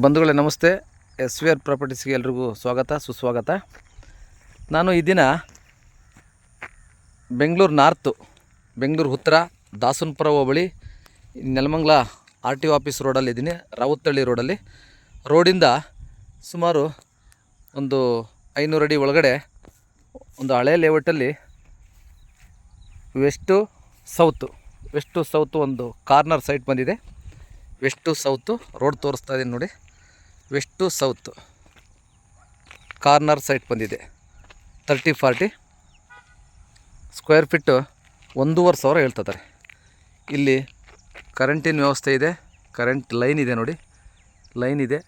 ಬಂಧುಗಳೇ, ನಮಸ್ತೆ. S we are ಪ್ರಾಪರ್ಟೀಸ್ಗೆ ಎಲ್ರಿಗೂ ಸ್ವಾಗತ, ಸುಸ್ವಾಗತ. ನಾನು ಈ ದಿನ ಬೆಂಗಳೂರು ನಾರ್ತು, ಬೆಂಗಳೂರು ಉತ್ತರ, ದಾಸನಪುರ ಹೋಬಳಿ, Nelamangala R T O office ರೋಡಲ್ಲಿ ಇದ್ದೀನಿ, ರಾವುತ್ತಳ್ಳಿ ರೋಡಲ್ಲಿ. ರೋಡಿಂದ ಸುಮಾರು ಒಂದು ಐನೂರು ಅಡಿ ಒಳಗಡೆ ಒಂದು ಹಳೆ ಲೇಔಟಲ್ಲಿ ವೆಸ್ಟು ಸೌತು ವೆಸ್ಟು ಸೌತು ಒಂದು ಕಾರ್ನರ್ ಸೈಟ್ ಬಂದಿದೆ. ವೆಸ್ಟು ಸೌತು ರೋಡ್ ತೋರಿಸ್ತಾ ಇದ್ದೀನಿ ನೋಡಿ. West south. ಕಾರ್ನರ್ ಸೈಟ್ ಬಂದಿದೆ. ತರ್ಟಿ ಫಾರ್ಟಿ ಸ್ಕ್ವೇರ್ ಫಿಟ್ಟು ಒಂದೂವರೆ ಸಾವಿರ ಹೇಳ್ತಿದ್ದಾರೆ. ಇಲ್ಲಿ ಕರೆಂಟಿನ ವ್ಯವಸ್ಥೆ ಇದೆ. ಕರೆಂಟ್ ಲೈನ್ ಇದೆ ನೋಡಿ. ಲೈನ್ ಇದೆ.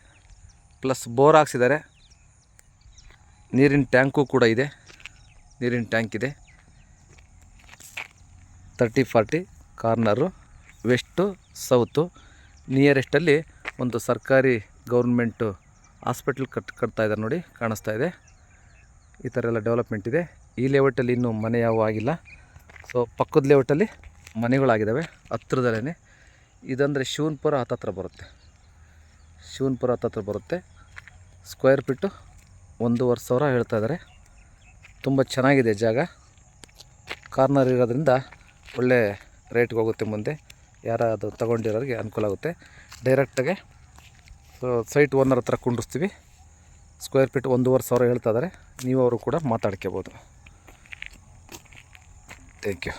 ಪ್ಲಸ್ ಬೋರ್ ಹಾಕ್ಸಿದ್ದಾರೆ. ನೀರಿನ ಟ್ಯಾಂಕು ಕೂಡ ಇದೆ. ನೀರಿನ ಟ್ಯಾಂಕ್ ಇದೆ. Thirty forty corner west south. ನಿಯರೆಸ್ಟಲ್ಲಿ ಒಂದು ಸರ್ಕಾರಿ ಗೌರ್ಮೆಂಟು ಹಾಸ್ಪಿಟ್ಲ್ ಕಟ್ ಕಟ್ತಾ ಇದ್ದಾರೆ ನೋಡಿ, ಕಾಣಿಸ್ತಾ ಇದೆ. ಈ ಥರ ಎಲ್ಲ ಡೆವಲಪ್ಮೆಂಟ್ ಇದೆ. ಈ ಲೇಔಟಲ್ಲಿ ಇನ್ನೂ ಮನೆ ಯಾವ ಆಗಿಲ್ಲ. ಸೊ ಪಕ್ಕದ ಲೇಔಟಲ್ಲಿ ಮನೆಗಳಾಗಿದ್ದಾವೆ ಹತ್ರದಲ್ಲೇ ಇದಂದರೆ ಶಿವನ್ಪುರ ಹತ್ತತ್ರ ಬರುತ್ತೆ. ಶಿವನ್ಪುರ ಹತ್ತತ್ರ ಬರುತ್ತೆ. ಸ್ಕ್ವೇರ್ ಫೀಟು ಒಂದೂವರೆ ಸಾವಿರ ಹೇಳ್ತಾ ಇದ್ದಾರೆ ತುಂಬ ಚೆನ್ನಾಗಿದೆ ಜಾಗ. ಕಾರ್ನರ್ ಇರೋದ್ರಿಂದ ಒಳ್ಳೆ ರೇಟ್ಗೆ ಹೋಗುತ್ತೆ ಮುಂದೆ. ಯಾರಾದರೂ ತಗೊಂಡಿರೋರಿಗೆ ಅನುಕೂಲ ಆಗುತ್ತೆ. ಡೈರೆಕ್ಟಾಗೆ ಸೈಟ್ ಓನರ್ ಹತ್ರ ಕುಂಡಿಸ್ತೀವಿ. ಸ್ಕ್ವೇರ್ ಫೀಟ್ ಒಂದೂವರೆ ಸಾವಿರ ಹೇಳ್ತಾ ಇದ್ದಾರೆ ನೀವು ಅವರು ಕೂಡ ಮಾತಾಡ್ಕೋಬೋದು. Thank you